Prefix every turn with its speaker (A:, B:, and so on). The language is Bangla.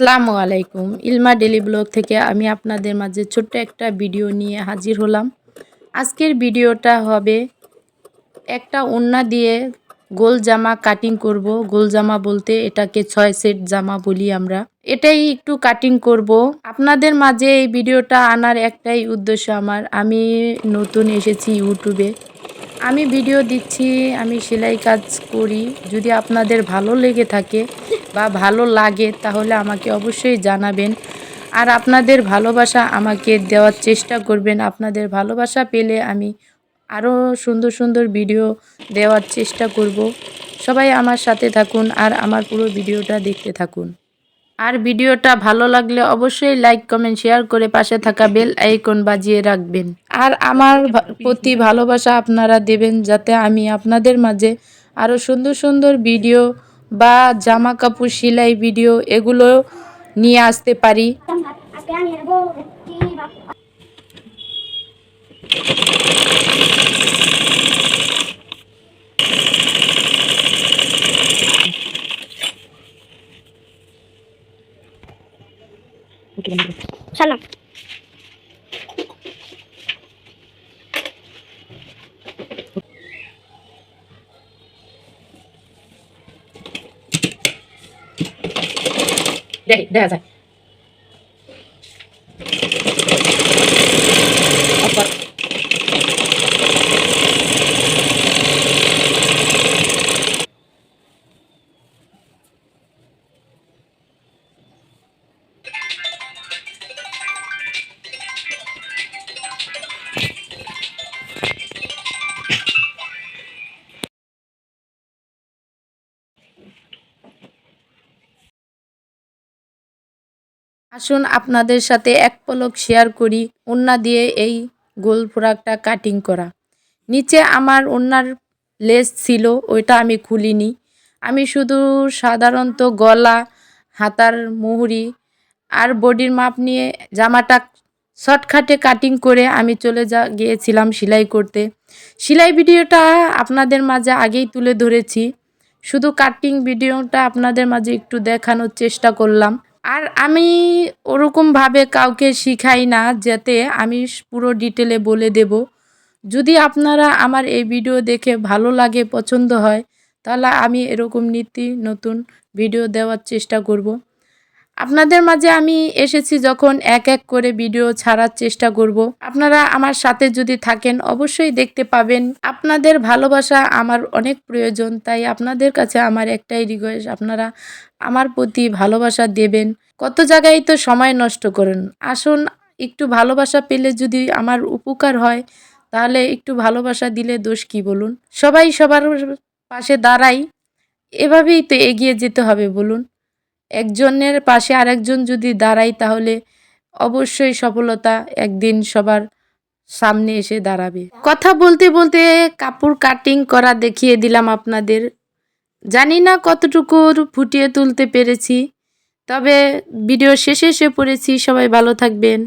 A: আসসালামু আলাইকুম। ইলমা ডেলি ব্লগ থেকে আমি আপনাদের মাঝে ছোট্ট একটা ভিডিও নিয়ে হাজির হলাম। আজকের ভিডিওটা হবে একটা ওন্না দিয়ে গোল জামা কাটিং করব। গোল জামা বলতে এটাকে ছয় সেট জামা বলি আমরা। এটাই একটু কাটিং করব। আপনাদের মাঝে এই ভিডিওটা আনার একটাই উদ্দেশ্য আমার। আমি নতুন এসেছি ইউটিউবে আমি ভিডিও দিচ্ছি, আমি সেলাই কাজ করি। যদি আপনাদের ভালো লেগে থাকে বা ভালো লাগে, তাহলে আমাকে অবশ্যই জানাবেন। আর আপনাদের ভালোবাসা আমাকে দেওয়ার চেষ্টা করবেন। আপনাদের ভালোবাসা পেলে আমি আরও সুন্দর সুন্দর ভিডিও দেওয়ার চেষ্টা করব। সবাই আমার সাথে থাকুন আর আমার পুরো ভিডিওটা দেখতে থাকুন। আর ভিডিওটা ভালো লাগলে অবশ্যই লাইক, কমেন্ট, শেয়ার করে পাশে থাকা বেল আইকন বাজিয়ে রাখবেন। আর আমার প্রতি ভালোবাসা আপনারা দেবেন, যাতে আমি আপনাদের মাঝে আরও সুন্দর সুন্দর ভিডিও বা জামা কাপড় সেলাই ভিডিও এগুলো নিয়ে আসতে পারি।
B: Até
A: দেখা যায় আসুন আপনাদের সাথে এক পলক শেয়ার করি ওন্না দিয়ে এই গোল ফ্রকটা কাটিং করা। নিচে আমার ওন্নার লেস ছিল, ওইটা আমি খুলিনি। আমি শুধু সাধারণত গলা, হাতার মুহুরি আর বডির মাপ নিয়ে জামাটা শর্টকাটে কাটিং করে আমি চলে যা, গিয়েছিলাম সেলাই করতে। সেলাই ভিডিওটা আপনাদের মাঝে আগেই তুলে ধরেছি। শুধু কাটিং ভিডিওটা আপনাদের মাঝে একটু দেখানোর চেষ্টা করলাম। আর আমি ওরকমভাবে কাউকে শিখাই না যাতে আমি পুরো ডিটেলে বলে দেব। যদি আপনারা আমার এই ভিডিও দেখে ভালো লাগে, পছন্দ হয়, তাহলে আমি এরকম নীতি নতুন ভিডিও দেওয়ার চেষ্টা করব। আপনাদের মাঝে আমি এসেছি যখন এক এক করে ভিডিও ছাড়ার চেষ্টা করব। আপনারা আমার সাথে যদি থাকেন, অবশ্যই দেখতে পাবেন। আপনাদের ভালোবাসা আমার অনেক প্রয়োজন, তাই আপনাদের কাছে আমার একটাই রিকোয়েস্ট আপনারা আমার প্রতি ভালোবাসা দেবেন। কত জায়গায় তো সময় নষ্ট করেন। আসুন, একটু ভালোবাসা পেলে যদি আমার উপকার হয়, তাহলে একটু ভালোবাসা দিলে দোষ কি বলুন? সবাই সবার পাশে দাঁড়াই, এভাবেই তো এগিয়ে যেতে হবে, বলুন। একজনের পাশে আরেকজন যদি দাঁড়াই তাহলে অবশ্যই সফলতা একদিন সবার সামনে এসে দাঁড়াবে। কথা বলতে বলতে কাপড় কাটিং করা দেখিয়ে দিলাম আপনাদের। জানি না কতটুকু ফুটিয়ে তুলতে পেরেছি, তবে ভিডিও শেষে এসে পড়েছি। সবাই ভালো থাকবেন।